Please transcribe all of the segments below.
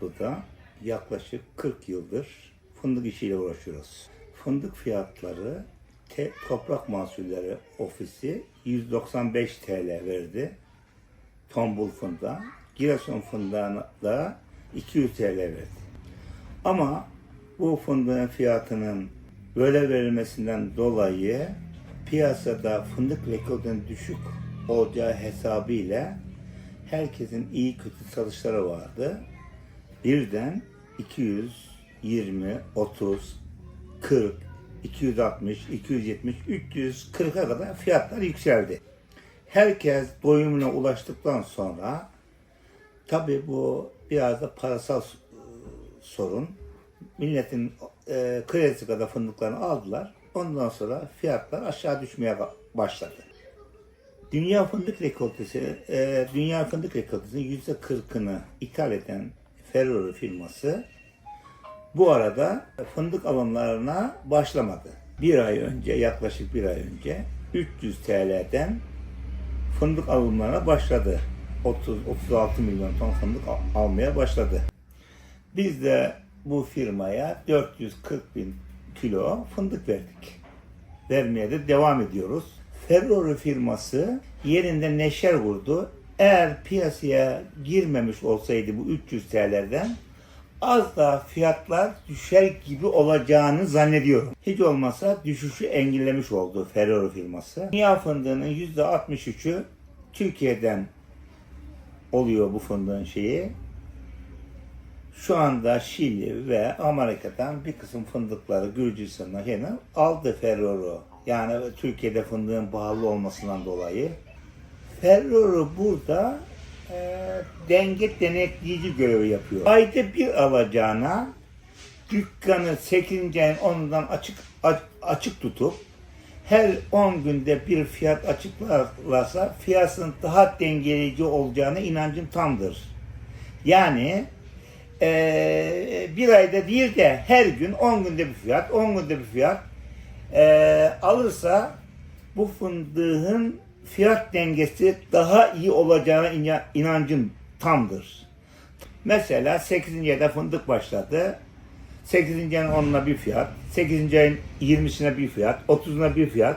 Toplu'da yaklaşık 40 yıldır fındık işiyle uğraşıyoruz. Fındık fiyatları te- Toprak Mahsulleri Ofisi 195 TL verdi. Tombul fındığa. Giresun fındığına da 200 TL verdi. Ama bu fındığın fiyatının böyle verilmesinden dolayı piyasada fındık rekorunun düşük olacağı hesabıyla herkesin iyi kötü satışları vardı. Birden 220, 30, 40, 260, 270, 340'a kadar fiyatlar yükseldi. Herkes doyumuna ulaştıktan sonra tabi bu biraz da parasal e, sorun. Milletin e, kredisi kadar fındıklarını aldılar. Ondan sonra fiyatlar aşağı düşmeye ba- başladı. Dünya fındık rekoltesi, e, dünya fındık rekoltesinin yüzde kırkını ithal eden Ferrero firması bu arada fındık alımlarına başlamadı. Bir ay önce, yaklaşık bir ay önce 300 TL'den fındık alımlarına başladı. 30-36 milyon ton fındık al- almaya başladı. Biz de bu firmaya 440 bin kilo fındık verdik. Vermeye de devam ediyoruz. Ferrero firması yerinde neşer vurdu. Eğer piyasaya girmemiş olsaydı bu 300 TL'den az daha fiyatlar düşer gibi olacağını zannediyorum. Hiç olmazsa düşüşü engellemiş oldu Ferrero firması. Dünya fındığının %63'ü Türkiye'den oluyor bu fındığın şeyi. Şu anda Şili ve Amerika'dan bir kısım fındıkları Gürcistan'dan yine aldı Ferrero. Yani Türkiye'de fındığın pahalı olmasından dolayı. Ferrero burada e, denge denetleyici görevi yapıyor. Ayda bir alacağına dükkanı 8. ayın 10'undan açık açık tutup her 10 günde bir fiyat açıklarsa fiyatın daha dengeleyici olacağına inancım tamdır. Yani eee, bir ayda değil de her gün 10 günde bir fiyat, 10 günde bir fiyat eee, alırsa bu fındığın fiyat dengesi daha iyi olacağına inan- inancım tamdır. Mesela 8. ayda fındık başladı. 8. ayın 10'una bir fiyat, 8. ayın 20'sine bir fiyat, 30'una bir fiyat.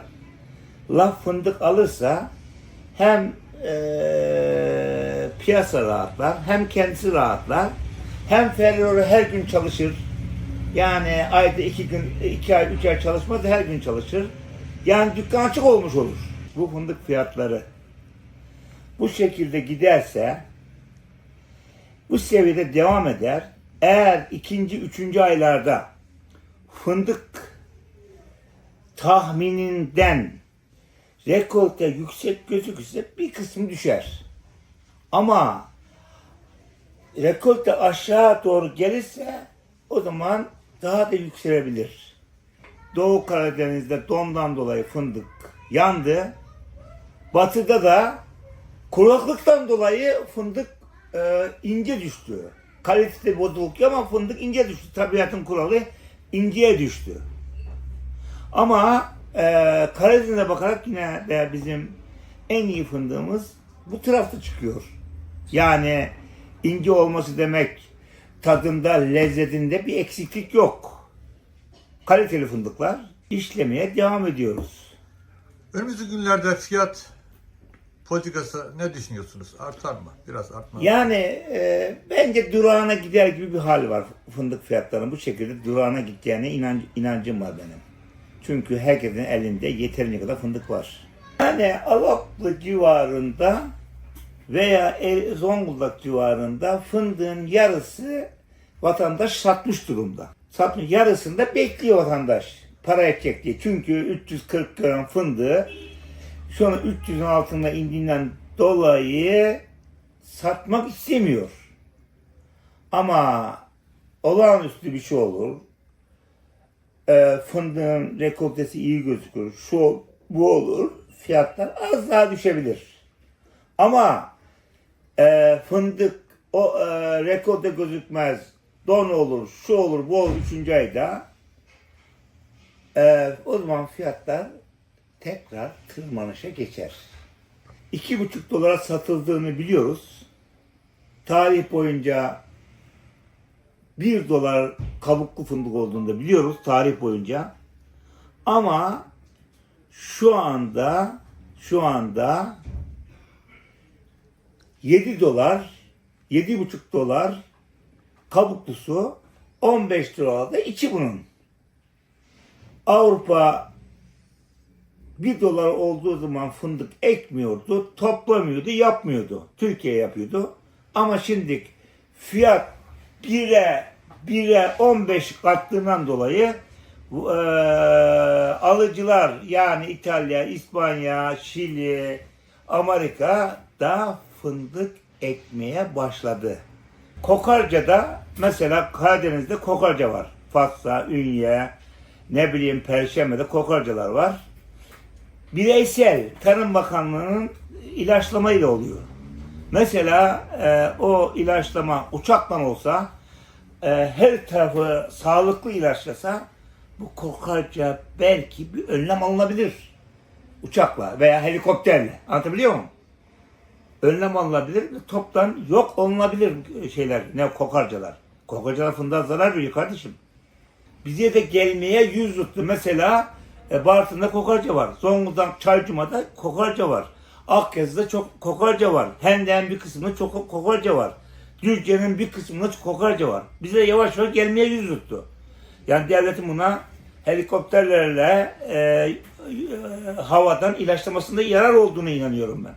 Laf fındık alırsa hem eee, piyasa rahatlar, hem kendisi rahatlar, hem Ferrero her gün çalışır. Yani ayda iki gün, iki ay, üç ay çalışmaz, her gün çalışır. Yani dükkan açık olmuş olur. Bu fındık fiyatları bu şekilde giderse bu seviyede devam eder. Eğer ikinci, üçüncü aylarda fındık tahmininden rekolte yüksek gözükürse bir kısım düşer. Ama rekolte aşağı doğru gelirse o zaman daha da yükselebilir. Doğu Karadeniz'de dondan dolayı fındık yandı. Batıda da kuraklıktan dolayı fındık e, ince düştü. Kalitesi bozuluk ama fındık ince düştü. Tabiatın kuralı inceye düştü. Ama e, Karadeniz'e bakarak yine de bizim en iyi fındığımız bu tarafta çıkıyor. Yani ince olması demek tadında, lezzetinde bir eksiklik yok. Kaliteli fındıklar işlemeye devam ediyoruz. Önümüzdeki günlerde fiyat politikası ne düşünüyorsunuz? Artar mı? Biraz artmaz. Yani e, bence durağına gider gibi bir hal var fındık fiyatlarının. Bu şekilde durağına gideceğine inanc, inancım var benim. Çünkü herkesin elinde yeterince kadar fındık var. Yani Alaplı civarında veya Zonguldak civarında fındığın yarısı vatandaş satmış durumda. Satmış yarısında bekliyor vatandaş para edecek diye. Çünkü 340 gram fındığı şu an 300'ün altına indiğinden dolayı satmak istemiyor. Ama olağanüstü bir şey olur. E, fındığın rekoltesi iyi gözükür. Şu bu olur. Fiyatlar az daha düşebilir. Ama e, fındık o e, rekolte gözükmez. Don olur, şu olur, bu olur 3. ayda. E, o zaman fiyatlar tekrar tırmanışa geçer. 2,5 dolara satıldığını biliyoruz. Tarih boyunca 1 dolar kabuklu fındık olduğunu da biliyoruz tarih boyunca. Ama şu anda şu anda 7 dolar 7,5 dolar kabuklusu 15 dolarda içi bunun. Avrupa 1 dolar olduğu zaman fındık ekmiyordu, toplamıyordu, yapmıyordu. Türkiye yapıyordu. Ama şimdi fiyat 1'e 1'e 15 katlığından dolayı eee, alıcılar yani İtalya, İspanya, Şili, Amerika da fındık ekmeye başladı. Kokarca'da mesela Karadeniz'de kokarca var. Fatsa, Ünye, ne bileyim Perşembe'de kokarcalar var. Bireysel Tarım Bakanlığı'nın ilaçlamayla oluyor. Mesela e, o ilaçlama uçaktan olsa e, her tarafı sağlıklı ilaçlasa bu kokarca belki bir önlem alınabilir. Uçakla veya helikopterle. Anlatabiliyor muyum? önlem alınabilir, toptan yok olunabilir şeyler, ne kokarcalar. Kokarcalar fındığa zarar veriyor kardeşim. Bize de gelmeye yüz tuttu. Mesela e, Bartın'da kokarca var. Zonguldak Çaycuma'da kokarca var. Akyazı'da çok kokarca var. Hendek'in bir kısmında çok kokarca var. Düzce'nin bir kısmında çok kokarca var. Bize yavaş yavaş gelmeye yüz tuttu. Yani devletin buna helikopterlerle e, e, havadan ilaçlamasında yarar olduğunu inanıyorum ben.